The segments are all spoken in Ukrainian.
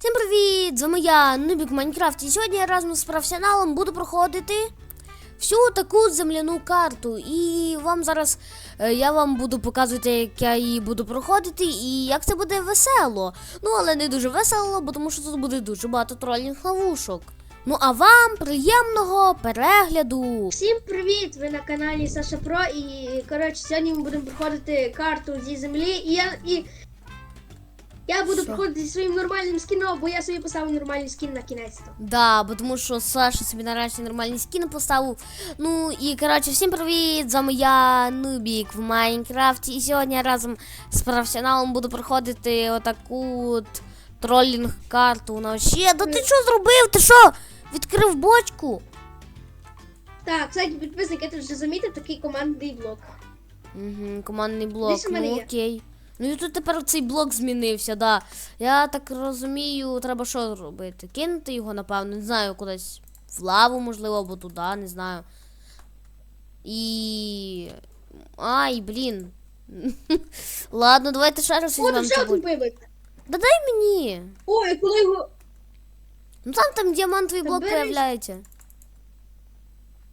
Всім привіт! З вами я, Нубік Майнкрафт. І сьогодні я разом з професіоналом буду проходити всю таку земляну карту. І вам зараз е, я вам буду показувати, як я її буду проходити, і як це буде весело. Ну, але не дуже весело, бо тому що тут буде дуже багато тролінг ловушок. Ну а вам приємного перегляду! Всім привіт! Ви на каналі Саша Про і коротше сьогодні ми будемо проходити карту зі землі. І я і я буду проходити зі своїм нормальним скіном, бо я собі поставив нормальний скін на кінець. Да, бо тому що Саша собі нарешті нормальний скін поставив. Ну і коротше, всім привіт! З вами я Нубік в Майнкрафті. І сьогодні я разом з професіоналом буду проходити отаку от тролінг карту. Ну ще, да ти що зробив? Ти що? Відкрив бочку? Так, кстати, підписник, я тут вже замітив такий командний блок. Угу, командний блок. Ну окей. Ну і тут тепер цей блок змінився, да. Я так розумію, треба що робити? Кинути його, напевно, не знаю, кудись в лаву, можливо, або туди, не знаю. І. Ай, блін. Ладно, давайте ще раз візьмемо ще цю один. Да дай мені. Ой, коли його. Ну там там діамантовий блок появляється.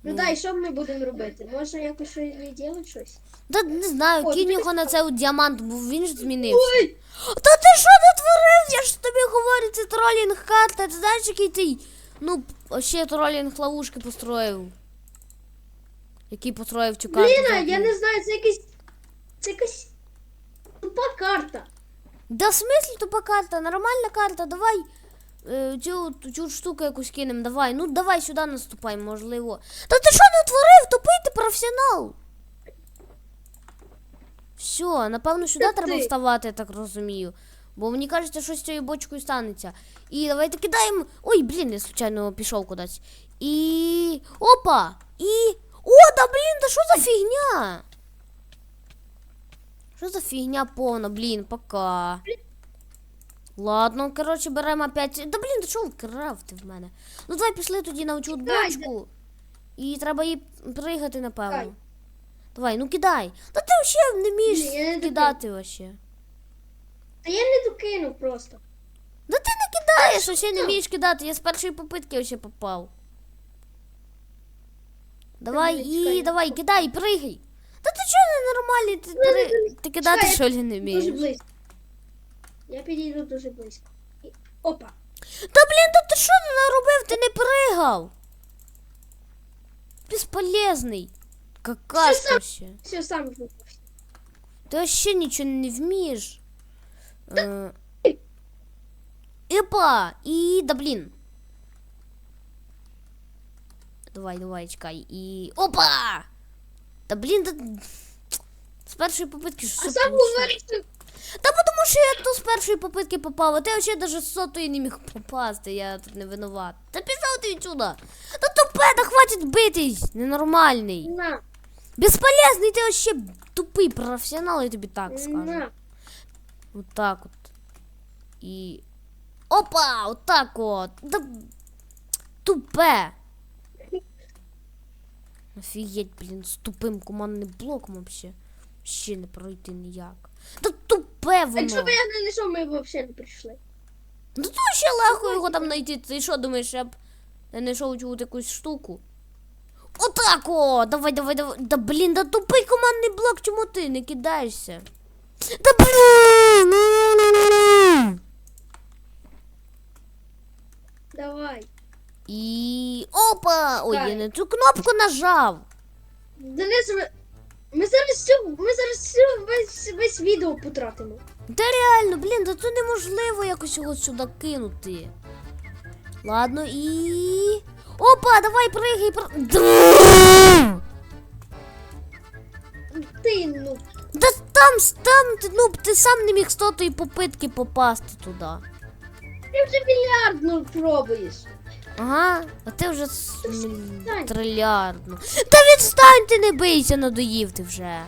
Ну дай, що ми будемо робити? Може якось щось робити щось? Да не знаю, О, кинь його на цей діамант, бо він ж змінився. Ой! Та ти що натворив? Я ж тобі говорю, це тролінг карта. Ти знаєш, який ти? Ну, ще тролінг ловушки построїв. Який построїв цю карту. Блін, а я не знаю, це якась. Це якась тупа карта. Да в смислі тупа карта, нормальна карта, давай. Е, Цю, цю штуку якусь кинемо, давай. Ну давай сюди наступай, можливо. Та ти що натворив? Тупий ти професіонал. Все, напевно, сюди треба ти. вставати, я так розумію. Бо мені кажеться, що з цією бочкою станеться. І давайте кидаємо. Ой, блін, я случайно пішов кудись. І. Опа! І. О, да блін, да що за фігня? Що за фігня повна, блін, пока. Ладно, коротше, беремо опять. Да блін, да чого крафти в мене? Ну давай пішли тоді на оцю бочку. І треба її пригати, напевно. Кидай. Давай, ну кидай. Та ти взагалі не вмієш не кидати вообще. Та я не докинув просто. Да ти не кидаєш, вообще не вмієш кидати. Я з першої попитки вообще попав. Давай, і давай, кидай, пригай. Та ти чого не нормальний? Ти, ти, ти кидати що ли не вмієш? близько. Я підійду дуже близько. І- Опа. Та блін, та ти що не наробив? Ти не пригав. Безполезний. Какашка сам- ще. Все, сам випався. Ти вообще нічого не вмієш. Е, Епа! І да блін. Давай, давай, чекай. І. Опа! Та блін, да... З першої попитки що А все сам получилось? говорить, що Та тому що я тут з першої попитки попав, а ти вообще даже з сотої не міг попасти, я тут не винуват. Та пішов ти відсюди. Та тупе, та хватить битись, ненормальний. на, Безполезний, ти вообще тупий професіонал, я тобі так скажу. на. Вот так вот. И... Опа! Вот так вот. Да... Тупе. Офігеть, блін, з тупим командним блоком вообще. Ще не пройти ніяк. Да тупе воно. Якщо б я не знайшов, ми б взагалі не прийшли. Ну то ще легко його там знайти. Ти що думаєш, я б не знайшов цю якусь штуку? Отак о! Давай, давай, давай. Да блін, да тупий командний блок, чому ти не кидаєшся? Да блін! Давай. І. Опа! Ой, я не цю кнопку нажав. Денис, ми, зараз всю, ми зараз всю, весь, весь відео потратимо. Та реально, блін, да це неможливо якось його сюди кинути. Ладно, і. Опа, давай пригай, пригай. Ти, ну, Да там, там, ти, ну, ти сам не міг з тої попитки попасти туди. ти вже мільярдну пробуєш. Ага, а ти вже с- Та відстань. ти не бийся, надоїв ти вже.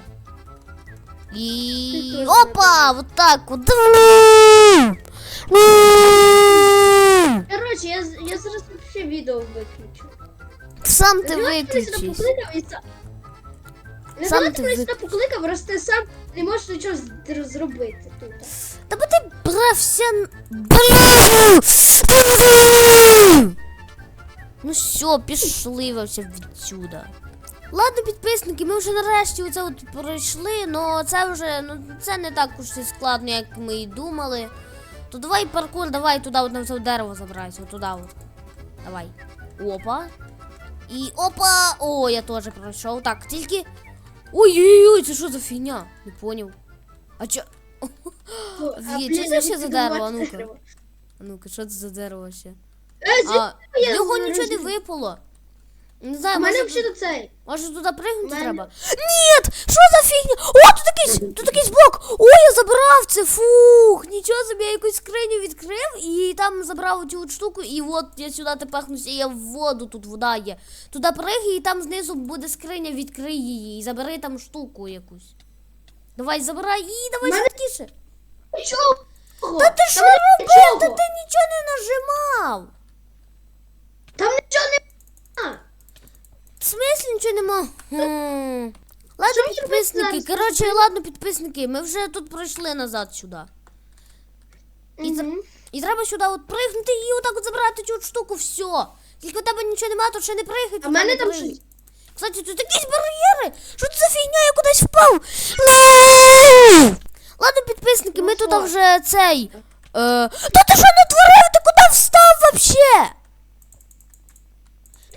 І. Опа! Вот так от. Коротше, я, я зараз взагалі відео виключу. Сам ти коли са- Не Сам знаю, ти коли сюди покликав, раз ти сам не можеш нічого зробити тут. Та бо ти професіон... Блін! Ну все, пішли вообще відсюда. Ладно, підписники, ми вже нарешті оце от пройшли, но це вже ну це не так уж і складно, як ми і думали. То давай паркур, давай туди от на це дерево забирайся, от туди от. Давай. Опа. І опа! О, я теж пройшов. Так, тільки. Ой-ой-ой, це що за фігня? Не поняв. А чо. Ну, блін, що це ще за дерево? А ну-ка. А ну-ка, що це за дерево ще? Е, А, я в зараз- нічого не випало. Не знаю, У мене може, взагалі цей. може туди пригнути мене- треба? Ні! Що за фігня? О, тут якийсь, тут якийсь блок! О, я забрав це! Фух! Нічого собі, я якусь скриню відкрив і там забрав цю от штуку, і от я сюди тепехнуся, і я в воду, тут вода є. Туди пригай, і там знизу буде скриня, відкрий її і забери там штуку якусь. Давай, забирай і давай Мене- швидкіше. Чого? Та ти що робив? Та ти нічого не нажимав. Там нічого нема. В смислі нічого нема? Хм. Ладно, Що підписники. зараз? Коротше, ладно, підписники. Ми вже тут пройшли назад сюди. І, це- Мгм. і треба сюди от пригнути і отак от забрати цю от штуку, все. Тільки у тебе нічого нема, то ще не пригай. А в мене там щось. Кстати, тут якісь бар'єри. Що це за фігня? Я кудись впав. Ла! Ладно, підписники, ми Ну тут вже цей. Е... Та ти що натворив? Ти куди встав вообще?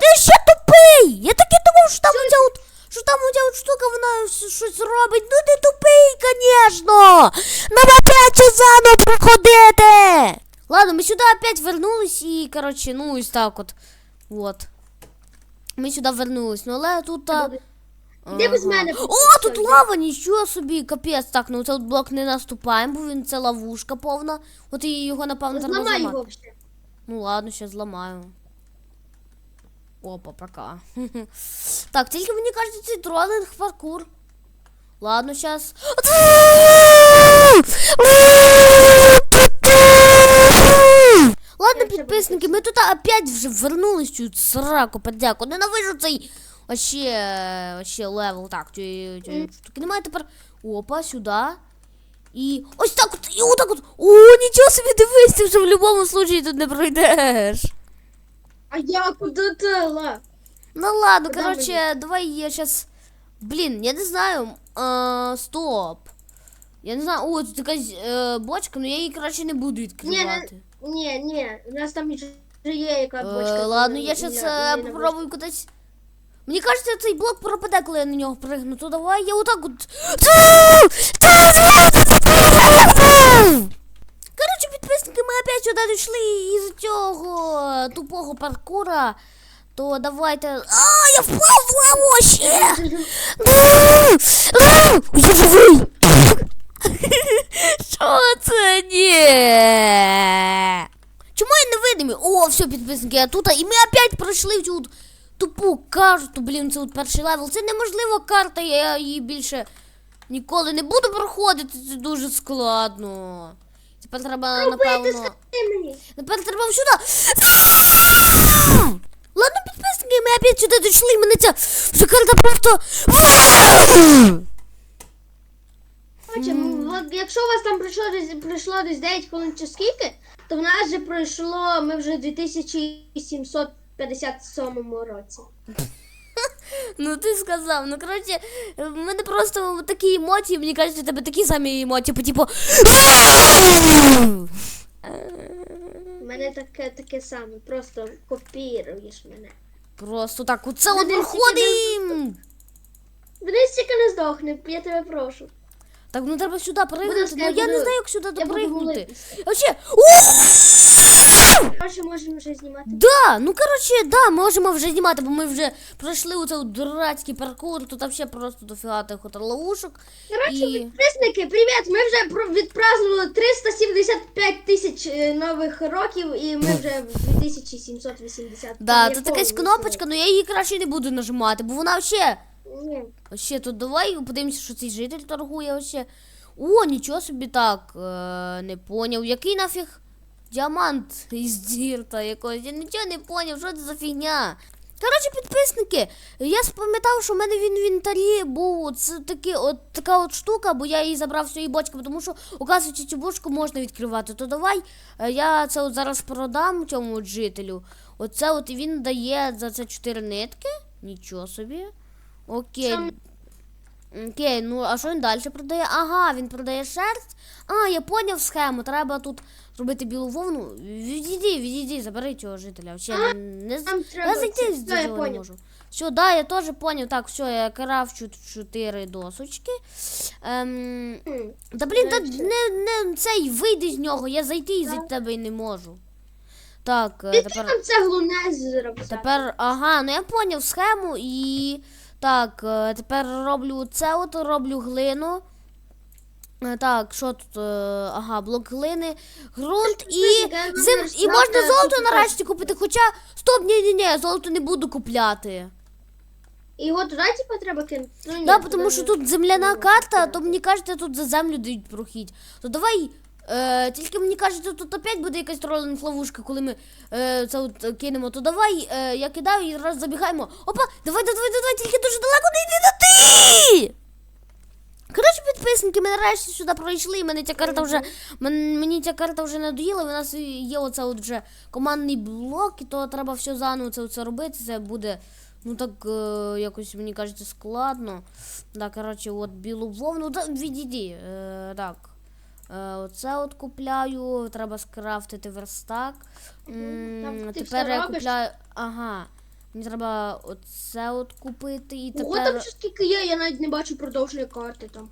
Ти ще тупий! Я таки думав, що там оця от, що там оця от штука, вона щось робить. Ну ти тупий, звісно! Нам опять заново проходити! Ладно, ми сюди опять вернулись і, коротше, ну ось так от. Вот. Ми сюди вернулись, ну але тут. а, Іди без мене, О, тут лава, нічого собі, капець. Так, ну це от блок не наступаємо, бо він це ловушка повна. От і його, напевно, треба зламати. його вже. Ну ладно, ще зламаю. Опа, пока. Так, тільки мені кажеться, цей тролинг паркур. Ладно, сейчас. Ладно, підписники, ми тут опять вже вернулись цю сраку подяку. Ненавижу цей вообще, вообще левел. Так, ці, ці штуки немає тепер. Опа, сюди. І ось так от, і отак от. О, нічого собі дивись, ти вже в будь-якому случаї тут не пройдеш. А я куди тела? Ну ладно, Куда короче, давай я сейчас. Блин, я не знаю. А, стоп. Я не знаю. О, тут якась е, бочка, но я її, короче, не буду відкривати. Ні, ні, у нас там вже є яка Е, бочка. ладно, Ні, я зараз ні, е, ні, ні, попробую кудись. Мені кажеться, цей блок пропаде, коли я на нього пригну. То давай я отак от. Коротше, Цього паркура. То давайте. А, я впав в лаву ще! Я живий! Що це? Ні? Чому я невидимий? О, все, підписники, я тут, і ми опять пройшли в цю тупу карту. Блін, це от перший левел. Це неможлива карта, я її більше ніколи не буду проходити. Це дуже складно. Тепер треба, напевно. Тепер треба сюди. Ладно, підписники, ми опять сюди дійшли, мене ця вже просто. Ну, якщо у вас там пройшло пройшло десь 9 хвилин чи скільки, то в нас вже пройшло, ми вже в 2757 році. Ну ти сказав, ну коротше, в мене просто такі емоції, мені кажуть, у тебе такі самі емоції, по типу. У мене таке таке саме, просто копіруєш мене. Просто так, оце от Мене проходим. Дивись, тільки не здохне, я тебе прошу. Так, ну треба сюди ласка, Ну я не знаю, як сюди допригнути. Вообще. Короче, можемо вже знімати. Да, ну коротше, да, можемо вже знімати, бо ми вже пройшли оцей от дурацький паркур, тут взагалі просто дофіга тих от ловушок. Коротше, І- підписники, привіт! Ми вже відпразднували 375 тисяч е, нових років, і ми вже в 2780. Да, Там тут якась повний кнопочка, ну я її краще не буду нажимати, бо вона взагалі. слой. Ні. Ще тут давай подивимося, що цей житель торгує вообще. О, нічого собі так. Е, не поняв. Який нафіг діамант із дірта якогось. Я нічого не поняв, що це за фігня. Коротше, підписники, я спам'ятав, що в мене в інвентарі був це такі, от така от штука, бо я її забрав з цієї бочки, тому що, оказується, цю бочку можна відкривати. То давай е, я це от зараз продам цьому от жителю. Оце от він дає за це 4 нитки. Нічого собі. Окей. Окей, ну а що він далі продає? Ага, він продає шерсть. А, я поняв схему. Треба тут зробити білу вовну. Відійди, відійди, забери цього жителя. Ще не, не Нам треба я зайти з я цього не поняв. можу. Все, да, я теж поняв. Так, все, я крафчу чотири досочки. Ем, та блін, та не, не цей вийди з нього, я зайти із Так. тебе не можу. Так, е, Ти тепер. там цеглу не зробив. Тепер, ага, ну я поняв схему і. Так, е, тепер роблю це, от роблю глину. Е, Так, що тут? е, Ага, блок глини, ґрунт і. Зим... І можна золото нарешті купити. Хоча. Стоп, ні, ні, ні, золото не буду купляти. І його туди, типа, треба кинути? Ну, ні, Да, тому що тут земляна карта, то мені кажете, тут за землю дають прохід. То давай. Е, тільки мені кажете, тут опять буде якась тролинг ловушка, коли ми е, це от кинемо. То давай, е, я кидаю і раз забігаємо. Опа, давай, давай, давай, тільки дуже далеко не йди до ти. Підписники, ми нарешті сюди пройшли, і мене ця карта вже. мен- мені ця карта вже надоїла, і у нас є оце от вже командний блок, і то треба все заново це, це робити. Це буде, ну так, е, якось мені кажеться, складно. Да, коротше, от білу вовну. Да, відійди. Е, так. Е, оце от купляю, треба скрафтити верстак. М, ти тепер все я робиш? купляю. Ага. Мені треба оце от купити і Ого, тепер. там ще скільки є, я навіть не бачу продовження карти там.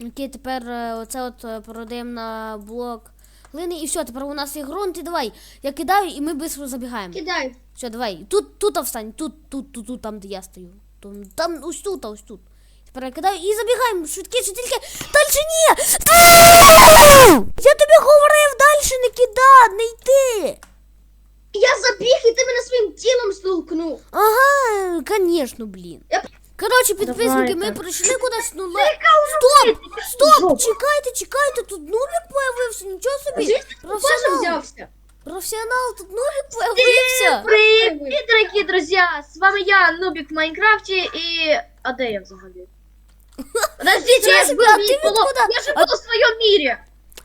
Окей, тепер е, оце от е, продаємо на блок глини. І все, тепер у нас є ґрунт, і давай. Я кидаю, і ми швидко забігаємо. Кидай. Все, давай. Тут, тут встань, тут, тут, тут, тут, там, де я стою. Там, там ось тут, ось тут. Тепер я кидаю і забігаємо. Швидкіше, тільки дальше ні! Я тобі говорив, дальше не кидай, не йти. Я забіг, і ти мене своїм тілом столкнув. Ага, конечно, блін. Я- Коротше, підписники, ми Давайте. прийшли кудись, ну ле- Стоп! Стоп! Чекайте, чекайте, тут нубик появився, нічого собі. Паша Професіонал, взявся? професіонал, тут нубик появився. Привіт, дорогі друзі! З вами я, Нубік в Майнкрафті, і... А де я взагалі? Подождите, я собі, а? Я же А- в своем мире!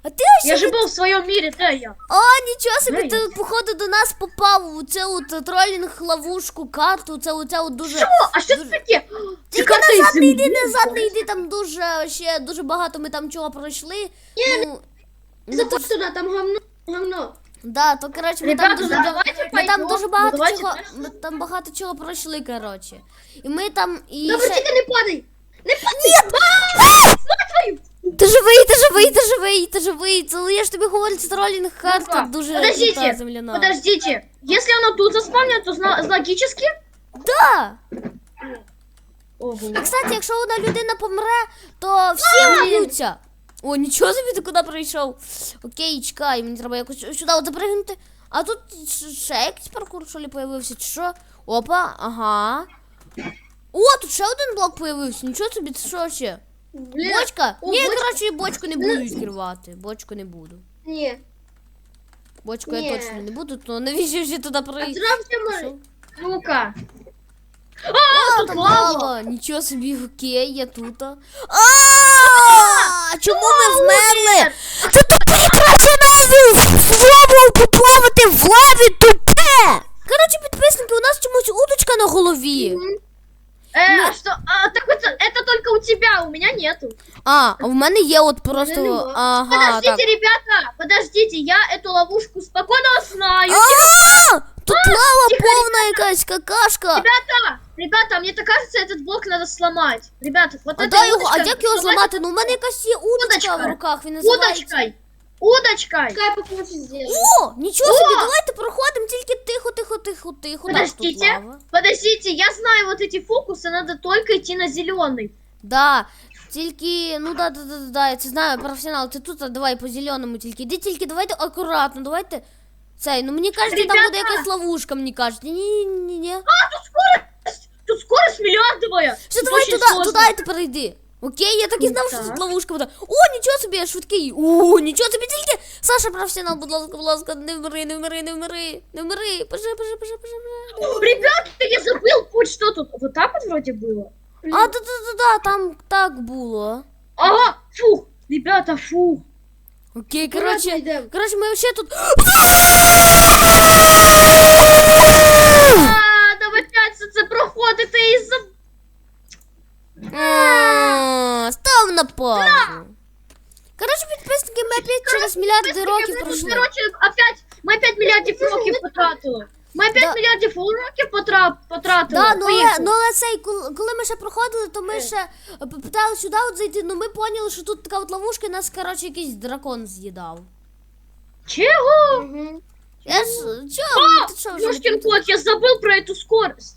А ти ось Я же был в своем мире, де я? О, нічого собі, Ей. ти походу до нас попав у цю от тролінг ловушку, карту, це оця от дуже. Що? А що це таке? Це Тільки карта із назад не йди, землі? назад не йди, там дуже ще дуже багато ми там чого пройшли. Ну, ну, то Заходь туди, там говно. говно. Да, то коротше, ми там Ребята, дуже давайте ми там дуже багато Ну, давайте чого. Ми там багато чого пройшли, коротше. І ми там і. Добре, ще- тільки не падай. Не падай. Ти живий, ти живий, ти живий, ти живий. Це я ж тобі говорю, це тролінг карта дуже подождите, крута земляна. Подождите, если оно тут заспавнено, то зна- логически? Да. Ого. А кстати, якщо одна людина помре, то всі вб'ються. О, нічого собі ти куди прийшов. Окей, чекай, мені треба якось сюди от запригнути. А тут ш- ще якийсь паркур, що ли, появився, чи що? Опа, ага. О, тут ще один блок появився. Нічого собі, це що ще? Бля. Бочка? О, Ні, бочка. коротше, бочку не буду відкривати. Бочку не буду. Ні. Бочку я точно не буду, то навіщо ще туди прийти? зробся може. Ну-ка. А, тут лава. лава. Нічого собі, окей, я тут. А, чому ми вмерли? Та тупі красунаві спробував поплавати в лаві тупе! Коротше, підписники, у нас чомусь удочка на голові. Э, а что? А, так это, это только у тебя, у меня нету. А, а в мене є от просто. нема. Ага, Подождите, так. ребята, подождите, я эту ловушку спокойно знаю. Ага! Тут лава тихо, повна якась какашка. Ребята, ребята, мне так кажется, этот блок надо сломать. Ребята, вот А эта дай його, а удочка як його сломать зламати? Ну, у мене якась є удочка Удочка. в руках, він називається. Удочкой. Удочкой. Чекай, поки я щось зроблю. О, нічого собі, давайте проходимо, тільки тихо, тихо, тихо, тихо. Так, тут Подождите, лава. подождите, я знаю вот эти фокусы, надо только идти на зеленый. Да, тільки, ну да, да, да, да, да, я це знаю, професіонал, ти тут, а давай по зеленому тільки. Іди тільки давайте акуратно, давайте. Цей, ну мені кажеться, там буде Ребята! якась ловушка, мені кажеться. Ні, ні, ні, ні. Тут скорость миллиардовая. Все, Тут давай очень туди, сложно. туди і тепер йди. Окей, я так і знав, що Так. тут ловушка буде. О, нічого собі, я швидкий. О, нічого собі тільки. Саша, професіонал, будь ласка, будь ласка, не вмри, не вмри, не вмри, не вмри. Пожи, пожи, пожи, пожи, пожи. Ребята, я забыл путь, что тут. Вот так вот вроде было. А, да, да, да, да, там так було. Ага, фух, ребята, фух. Окей, Коротше, коротше, йдемо. коротше, ми ще тут. мільярди років Ми тут, пройшли. Короче, опять, ми 5 мільярдів років потратили. Ми 5 Да. мільярдів років потра- потратили. Да, ну але, Поїхали. ну але цей, коли, коли ми ще проходили, то ми ще е, питали сюди от зайти, ну ми поняли, що тут така от ловушка, і нас, коротше, якийсь дракон з'їдав. Чего? Мгм. Я ж, чого? Ти що вже? не Ёшкин пам'ятаєш? кот, я забыл про эту скорость.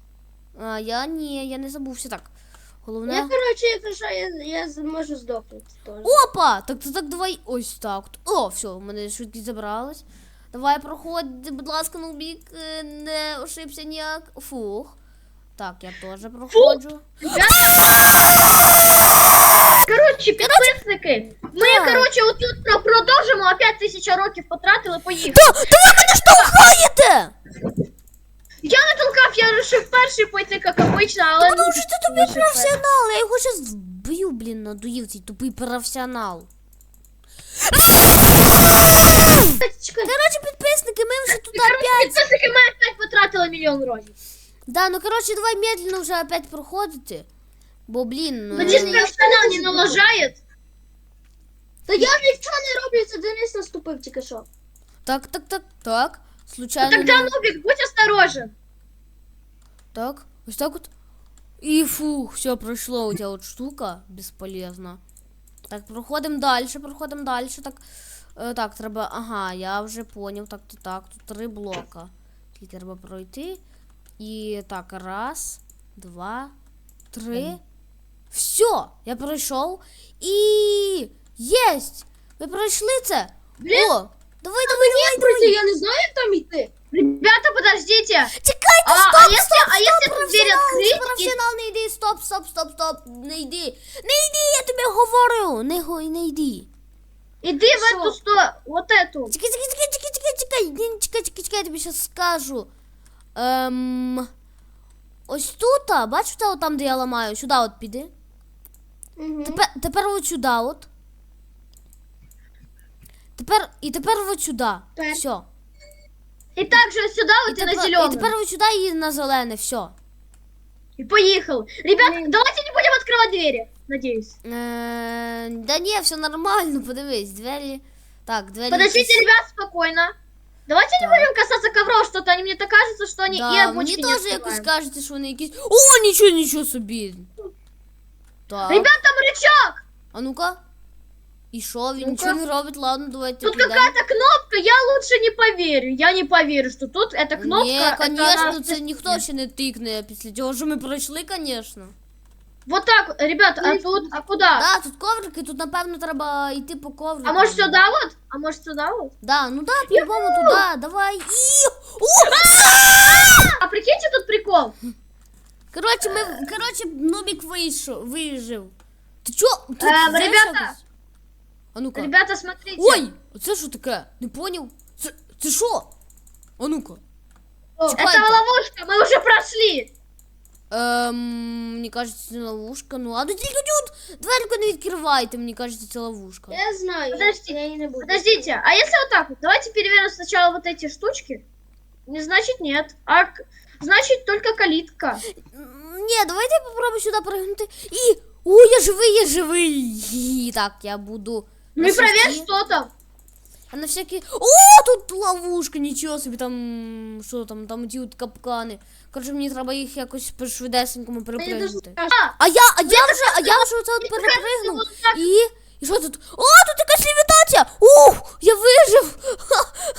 А, я ні, я не забувся так. Головне. Я, коротше, якщо що, я, я зможу здохнути теж. Опа! Так, так, так, давай ось так. О, все, у мене швидкість забралась. Давай проходь, будь ласка, на бік, е, не ошибся ніяк. Фух. Так, я теж проходжу. Коротше, підписники, ми, коротше, отут про- продовжимо, опять тисяча років потратили, поїхали. Та, та ви мене штовхаєте! Я не толкав, я вирішив перший пойти, як обично, але... Тому ну, що ти тобі вирішив перший. професіонал, я його щас вб'ю, блін, надоїв цей тупий професіонал. Чекай, Коротше, підписники, ми вже тут Коротше, опять. підписники, ми опять потратили мільйон років. Да, ну коротше, давай медленно вже опять проходити. Бо, блін, ну. Надіюсь, професіонал не налажає. Та я нічого не роблю, це Денис наступив тільки що. Так, так, так, так. Ну, Тогда, Нубик, будь осторожен. Так, ось так от. І фух, все, пройшло у тебя от штука безполезна. Так, проходимо далі, проходимо далі. Так, е, так, треба. Ага, я вже поняв. Так, то так, тут три блока. Тільки треба пройти. І так, раз, два, три. Все, я пройшов. І єсть! Ви пройшли це? Блін. О! Давай, давай, давай, Пройти, давай! я не знаю, як там йти. Ребята, подождите. Чекайте, А, стоп, а если- стоп, а стоп, если тут дверь професіонал, открыть и- професіонал, не йди, стоп, стоп, стоп, стоп, не йди. Не йди, я тобі говорю, не, го- не йди. Иди в Шо? эту сторону, вот эту. Чекай, чекай, чекай, чекай, чекай, чекай, Ні, чекай, чекай, чекай, я тобі щас скажу. Ем, ось тут, а, бачите, от там, де я ламаю, сюди от піди. Мгм. Тепер, тепер от сюди от. Тепер, і тепер от сюди. Так. Все. И также сюда І вот и на тепер, і зеленый. тепер от сюди і на зелене, все. И поехал. Ребята, Блин. давайте не будем открывать двери. Надеюсь. Е, да ні, все нормально, подивись, двері. Так, двері. Подождите, якісь- ребят, спокойно. Давайте не будем касаться ковров, что-то они мне так кажется, что они и Да, обочки мені не теж якось открываем. кажеться, що вони якісь. О, нічого, нічого собі. Так. Ребят, там рычаг! А ну-ка. І що, він Ну-ка. нічого не робить, ладно, давайте Тут підемо. какая-то кнопка, я лучше не поверю. Я не поверю, что тут эта кнопка. Ні, это конечно, она- це ніхто ще не тикне після того, що ми пройшли, конечно. Вот так, вот. ребят, а Ну, тут, а куда? Да, тут коврики, тут напевно треба йти по коврику. А может сюда вот? А может сюда вот? Да, ну да, по-любому туди, давай. І... О! А прикиньте тут прикол. Коротше, ми, коротше, Нубік вийшов, вижив. Ти чо? Тут Ем, знаєш ребята! якось? А ну-ка. Ребята, смотрите. Ой, оце що таке? Не поняв? Це, це що? А ну-ка. О, Чекай. Это ловушка, мы уже прошли. Ем, мені кажеться, це ловушка. Ну, а ну тільки тут дверку не відкривайте, мені кажеться, це ловушка. Я знаю, Подожди, я її не буду. Подождите, а если вот так вот? Давайте перевернем сначала вот эти штучки. Не значит нет. А к- значит только калитка. М, Ні, давайте я попробую сюди пригнути. І. О, я живий, я живий. І, так, я буду. Ну на и проверь, что там. А на всякий. О, тут ловушка, нічого собі там. Що там, там ті от капкани. Коротше, мені треба їх якось по швидесенькому Мені дуже перепригнути. А, А я, а я вже, а я вже оце перепригнув. так. І. І що тут? О, тут якась лівітація! Ух, я вижив!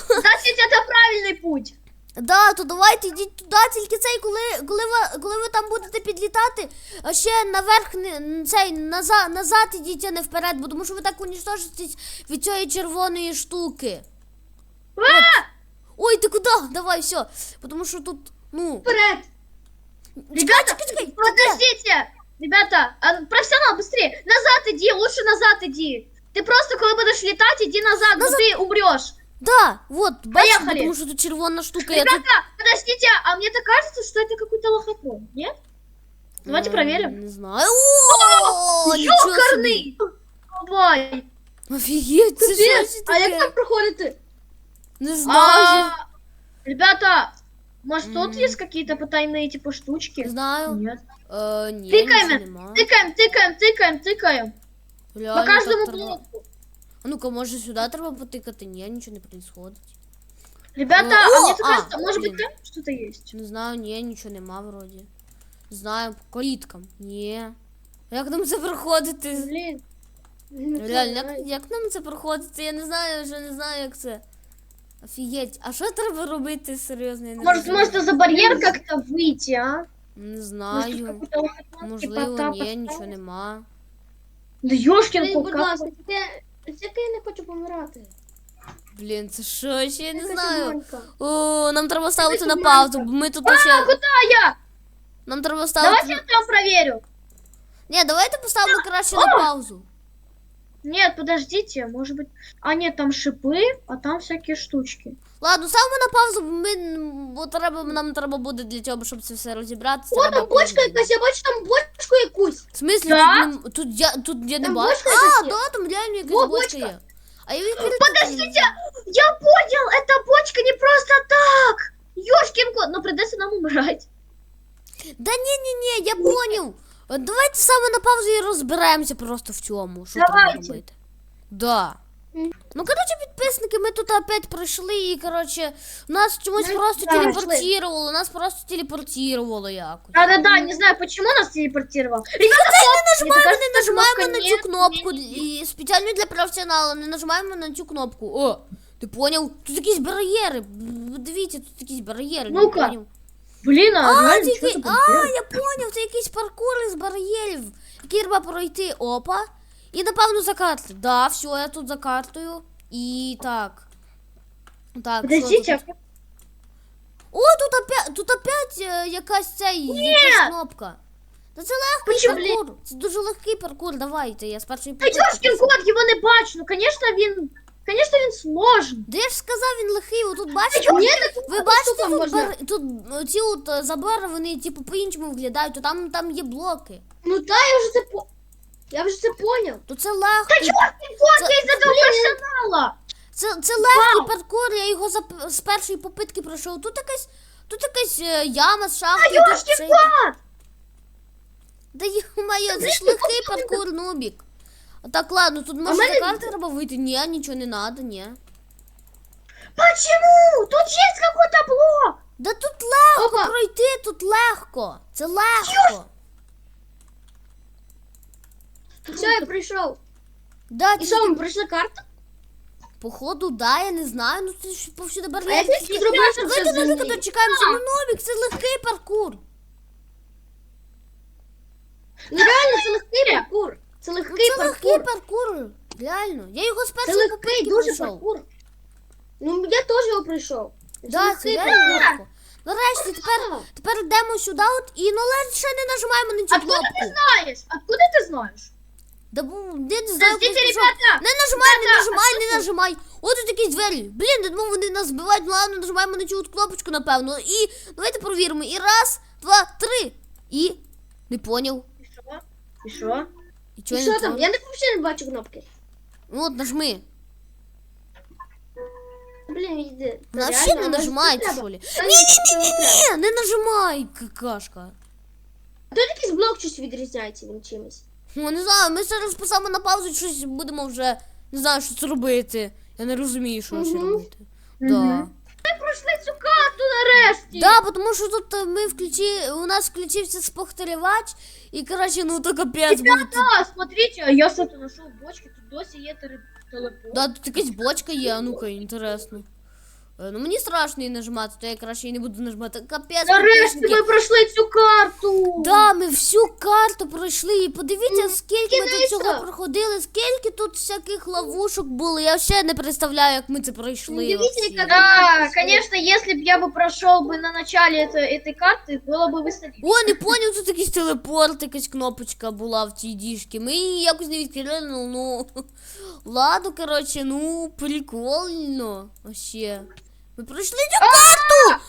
значит это правильный путь. Да, то давайте йдіть туди, тільки цей, коли, коли, ви, коли ви там будете підлітати, а ще наверх не, цей, назад, назад ідіть, а не вперед, бо тому що ви так уніштожитесь від цієї червоної штуки. А! Ой, ти куди? Давай, все. Тому що тут, ну. Вперед! Ребята, чекай, чекай, подождите. Ребята, а, профессионал, быстрее! Назад иди, лучше назад иди! Ты просто, когда будешь летать, иди назад, Назад. но ты умрешь. Да, вот, бачите, Поїхали. тому що тут червона штука. Я тут... Ребята, подождите, а мне так кажется, что это какой-то лохотрон, нет? Давайте М, проверим. Не знаю. О, нічого собі. Ёкарный! Давай! Офігеть, це що Капець, це а як таке? там проходити? Не знаю. А, Ребята, может тут М. есть какие-то потайные типа штучки? Не знаю. Нет. Е, ні, Тикаємо. нічого нема. Тыкаем, тыкаем, тыкаем, тыкаем. Реально, По каждому так треба. блоку. А ну-ка, може сюди треба потикати? Ні, нічого не происходить. Ребята, О, а мне так а, кажется, может быть блин. там что-то есть? Не знаю, ні, нічого нема вроді. Не знаю, по каліткам. Ні. Як нам це проходити? Блин. Ну, Реально, як, давай. як нам це проходити? Я не знаю, вже не знаю, як це. Офігеть, а що треба робити серйозно? Я не Может, розумію. может за барьер как-то выйти, а? Не Может, знаю. какой-то лохотрон, Можливо, типа, ні, тапа нічого ставить? нема. Да ёшкин Блін, кот, будь как ласка, тільки тільки я не хочу помирати. Блін, це що ще я не Якась знаю. обманка. О, нам треба ставити на Якась паузу, обманка. бо ми тут А, ще. куда я? Нам треба Давайте ставити. я там проверю. Ні, давайте поставимо краще на паузу. Нет, подождите, может быть... А, нет, там шипы, а там всякие штучки. Ладно, ставимо на паузу, бо ми бо треба, нам треба буде для цього, щоб це все розібратися. О, треба там бочка півгодини. якась, я бачу там бочку якусь. В смислі, Да? тут, не- тут я тут я не Там бачу. бочка А, якась є. да, там реально якась Во, бочка бочка. є. А я відкрити. Подождите, я понял, эта бочка не просто так. Ёшкин кот, но придется нам умирать. Да ні, ні, ні, я поняв. От Давайте саме на паузу і розберемося просто в цьому, що треба Давайте. робити. Да. Ну, коротше, підписники, ми тут опять прийшли і, коротше, нас чомусь Ми просто пройшли. телепортувало, нас просто телепортувало якось. Да-да-да, не знаю, почему нас телепортировал. Ребята, Не нажимаємо, не нажимаємо на цю кнопку. І спеціально для професіонала, не нажимаємо на цю кнопку. О, ти поняв? Тут якісь бар'єри. Дивіться, тут якісь бар'єри. не Ну-ка. поняв. Блин, а, А, реально, тільки, что а, я поняв, це якийсь паркур із бар'єрів, який треба пройти. Опа. І напевно за карту. Да, все, я тут за картою. І так. Так, що Подождите, тут? О, тут опять, тут опять е, якась якась кнопка. Та це легкий Почему? паркур. Це дуже легкий паркур. Давайте, я з першої а попитки кот, его не бачу. Ну, конечно, він, конечно, він сложен. Де я ж сказав, він легкий, отут бачите? Ні, Ви бачите, тут, бар... тут е, ці от е, забори, вони типу по-іншому виглядають, то там, там є блоки. Ну та, я вже це по... Я вже це поняв. То це легко. Ёшкин кот, Це- я из этого профессионала. Це, це легкий паркур, я його за, п- з першої попитки пройшов. Тут якась, тут якась е, яма з шахтою. тут Ёшкин цей- кот. Да ё-моё, це ж легкий паркур, нубік. А Так, ладно, тут може мене- за карти треба вийти. Ні, нічого не надо, ні. Почему? Тут есть какой-то блок. Да тут легко Опа. пройти, тут легко. Це легко. Все, я прийшов. Да, І тільки- що, ми пройшли карту? Походу, да, я не знаю, ну це ж повсюди А бар'єр. ти це зробив, щоб Давайте це. Ну, Нубік, це легкий паркур. Ну реально, це легкий паркур. Це Ну, легкий це легкий паркур. паркур. Реально. Я його з Це першої легкий, попитки дуже пройшов. паркур. Ну, я теж його пройшов. Це Да, це легкий реально паркур. легко. Нарешті, тепер, тепер йдемо сюди от і ну ще не нажимаємо на цю Откуда ты кнопку. знаешь? Откуда ты знаешь? Да я не знаю, Подождите, ребята. Не нажимай, не нажимай, не нажимай. От тут якісь двері. Блін, я думав, вони нас збивають. Ну ладно, нажимаємо на цю от кнопочку, напевно. І давайте провіримо. І раз, два, три. І. Не поняв. И что? И что? І І чого що там? Я не взагалі не бачу кнопки. Ну от нажми. Блін, йди. Вона Реально, ще не треба. що лі. Ні, ні, ні, ні, ні, не нажимай, какашка. А Тут якийсь блок щось відрізняється він чимось. О, не знаю, ми зараз поставимо на паузу щось будемо вже. Не знаю, що це робити. Я не розумію, що ще Мгм. робити. Да. Мгм. Мы прошли цю карту нарешті. Да, тому що тут е, ми включи, у нас включився спостерігач, і коротше, ну то капець був. Да, смотрите, а я что-то нашел бочки, тут досі є теле- телепорт. Да, тут якась бочка є, а ну-ка, інтересно. Е, Ну мені страшно її нажимати, то я краще її не буду нажимати. Капець, Нарешті підписники. ми пройшли цю карту. Да, ми всю карту пройшли. І подивіться, скільки ми тут кінець-то. цього проходили, скільки тут всяких ловушок було. Я ще не представляю, як ми це пройшли. Дивіться, вообще. яка Да, конечно, если бы я бы прошел бы на начале это- этой карты, было бы веселее. О, не поняв, тут якийсь телепорт, якась кнопочка була в цій діжці. Ми її якось не відкрили, ну, ну. Ладно, коротше, ну, прикольно. Вообще. Ми пройшли цю карту!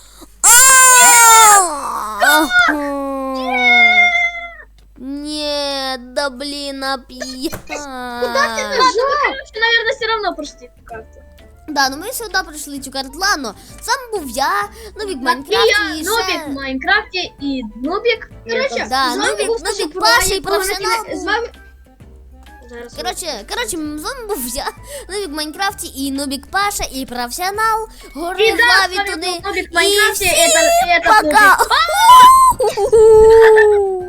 Ні, да блін, оп'ять. Короче, наверное, все равно прошли эту карту. Да, ну ми сюди пройшли цю карту. Ладно, сам був я, Нубік И Майнкрафт і ще... в Майнкрафте, и Нубик. Коротше, это- Да, Нубік- Нубік Паша і професіонал З вами... Зараз. Коротше, коротше, з вами був я, Нубік в Майнкрафті і Нубік Паша, і професіонал. И Гори да, с лаві вами туди. был Нубик в Майнкрафте, І это, это Пока! Нубик.